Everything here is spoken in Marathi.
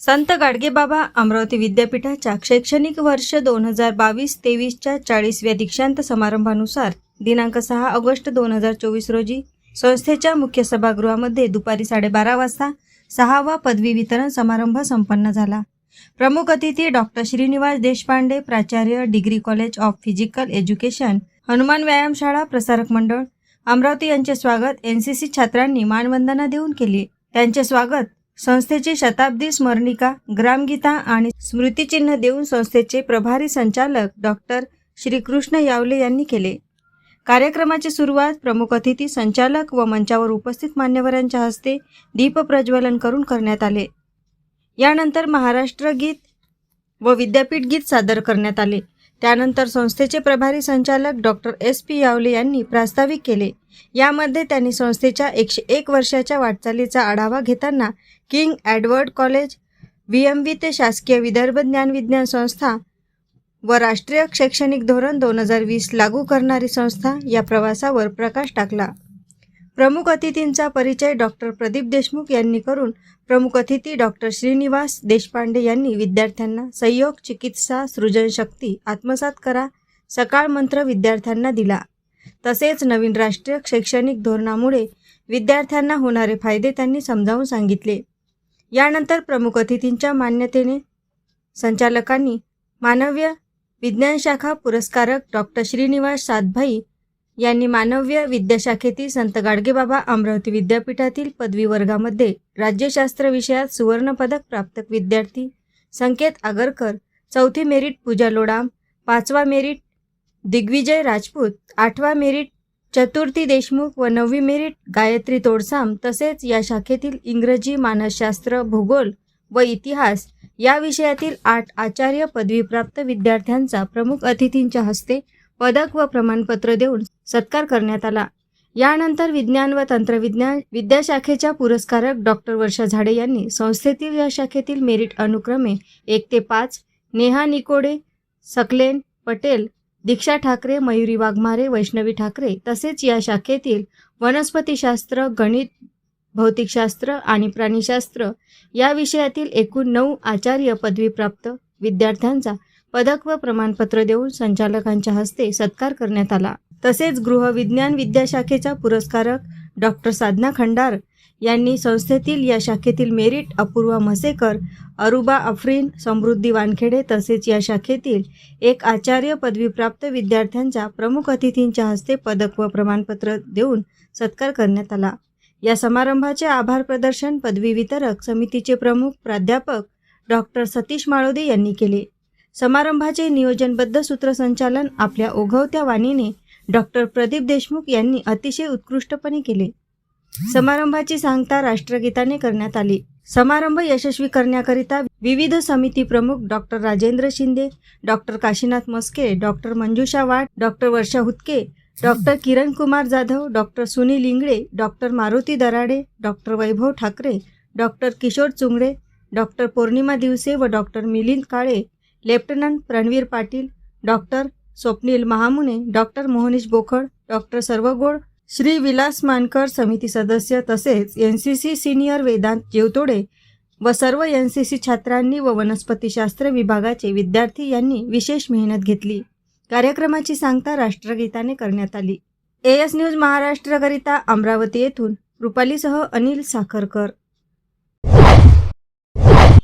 संत गाडगेबाबा अमरावती विद्यापीठाच्या शैक्षणिक वर्ष दोन हजार बावीस तेवीसच्या चाळीसव्या दीक्षांत समारंभानुसार दिनांक सहा ऑगस्ट दोन हजार चोवीस रोजी संस्थेच्या मुख्य सभागृहामध्ये दुपारी साडेबारा वाजता सहावा पदवी वितरण समारंभ संपन्न झाला. प्रमुख अतिथी डॉक्टर श्रीनिवास देशपांडे प्राचार्य degree college of physical education Hanuman Vyayamshala Prasarak Mandal Amravati यांचे स्वागत एन सी सी छात्रांनी मानवंदना देऊन केली. त्यांचे स्वागत संस्थेची शताब्दी स्मरणिका ग्रामगीता आणि स्मृतिचिन्ह देऊन संस्थेचे प्रभारी संचालक डॉक्टर श्रीकृष्ण यावले यांनी केले. कार्यक्रमाची सुरुवात प्रमुख अतिथी संचालक व मंचावर उपस्थित मान्यवरांच्या हस्ते दीपप्रज्वलन करून करण्यात आले. यानंतर महाराष्ट्र गीत व विद्यापीठ गीत सादर करण्यात आले. त्यानंतर संस्थेचे प्रभारी संचालक डॉक्टर एस पी यावले यांनी प्रास्ताविक केले. यामध्ये त्यांनी संस्थेच्या एकशे एक वर्षाच्या वाटचालीचा आढावा घेताना King Edward college V M V ते शासकीय विदर्भ ज्ञानविज्ञान संस्था व राष्ट्रीय शैक्षणिक धोरण दोन हजार वीस लागू करणारी संस्था या प्रवासावर प्रकाश टाकला. प्रमुख अतिथींचा परिचय डॉक्टर प्रदीप देशमुख यांनी करून प्रमुख अतिथी डॉक्टर श्रीनिवास देशपांडे यांनी विद्यार्थ्यांना संयोग चिकित्सा सृजनशक्ती आत्मसात करा सकाळ मंत्र विद्यार्थ्यांना दिला. तसेच नवीन राष्ट्रीय शैक्षणिक धोरणामुळे विद्यार्थ्यांना होणारे फायदे त्यांनी समजावून सांगितले. यानंतर प्रमुख अतिथींच्या मान्यतेने संचालकांनी मानव्य विज्ञान शाखा पुरस्कारक डॉक्टर श्रीनिवास सातभाई यांनी मानव्य विद्याशाखेतील संत गाडगेबाबा अमरावती विद्यापीठातील पदवी वर्गामध्ये राज्यशास्त्र विषयात सुवर्णपदक प्राप्त विद्यार्थी संकेत आगरकर चौथी मेरिट पूजा लोडाम पाचवा मेरिट दिग्विजय राजपूत आठवा मेरिट चतुर्थी देशमुख व नववी मेरिट गायत्री तोडसाम तसेच या शाखेतील इंग्रजी मानसशास्त्र भूगोल व इतिहास या विषयातील आठ आचार्य पदवीप्राप्त विद्यार्थ्यांचा प्रमुख अतिथींच्या हस्ते पदक व प्रमाणपत्र देऊन सत्कार करण्यात आला. यानंतर विज्ञान व तंत्रविज्ञान विद्याशाखेच्या पुरस्कारक डॉक्टर वर्षा झाडे यांनी संस्थेतील या शाखेतील मेरिट अनुक्रमे एक ते पाच नेहा निकोडे सकलेन पटेल दीक्षा ठाकरे मयुरी वाघमारे वैष्णवी ठाकरे तसेच या शाखेतील वनस्पतीशास्त्र गणित भौतिकशास्त्र आणि प्राणीशास्त्र या विषयातील एकूण नऊ आचार्य पदवीप्राप्त विद्यार्थ्यांचा पदक व प्रमाणपत्र देऊन संचालकांच्या हस्ते सत्कार करण्यात आला. तसेच गृहविज्ञान विद्याशाखेचा पुरस्कारक डॉक्टर साधना खंडार यांनी संस्थेतील या शाखेतील मेरिट अपूर्वा म्हसेकर अरुबा अफ्रीन समृद्धी वानखेडे तसेच या शाखेतील एक आचार्य पदवीप्राप्त विद्यार्थ्यांचा प्रमुख अतिथींच्या हस्ते पदक व प्रमाणपत्र देऊन सत्कार करण्यात आला. या समारंभाचे आभार प्रदर्शन पदवी वितरक समितीचे प्रमुख प्राध्यापक डॉक्टर सतीश माळोदे यांनी केले. समारंभाचे नियोजनबद्ध सूत्रसंचालन आपल्या ओघवत्या वाणीने डॉक्टर प्रदीप देशमुख यांनी अतिशय उत्कृष्टपणे केले. समारंभाची सांगता राष्ट्रगीताने करण्यात आली. समारंभ यशस्वी करण्याकरिता विविध समिती प्रमुख doctor Rajendra Shinde doctor Kashinath Maske doctor Manjusha Wat doctor Varsha Hutke doctor Kiran Kumar Jadhav doctor Sunil Ingle doctor Maruti Darade doctor Vaibhav Thakare doctor Kishor Chungade doctor Pournima Divase व doctor Milind Kale lieutenant Pranveer Patil doctor Swapnil Mahamune doctor Mohnish Bokhad doctor Sarvagod Shri Vilas Mankar समिती सदस्य तसेच N C C senior Vedant Jewtode व सर्व एन सी सी छात्रांनी व वनस्पतीशास्त्र विभागाचे विद्यार्थी यांनी विशेष मेहनत घेतली. कार्यक्रमाची सांगता राष्ट्रगीताने करण्यात आली. ए एस न्यूज महाराष्ट्रकरिता अमरावती येथून रुपालीसह अनिल साखरकर.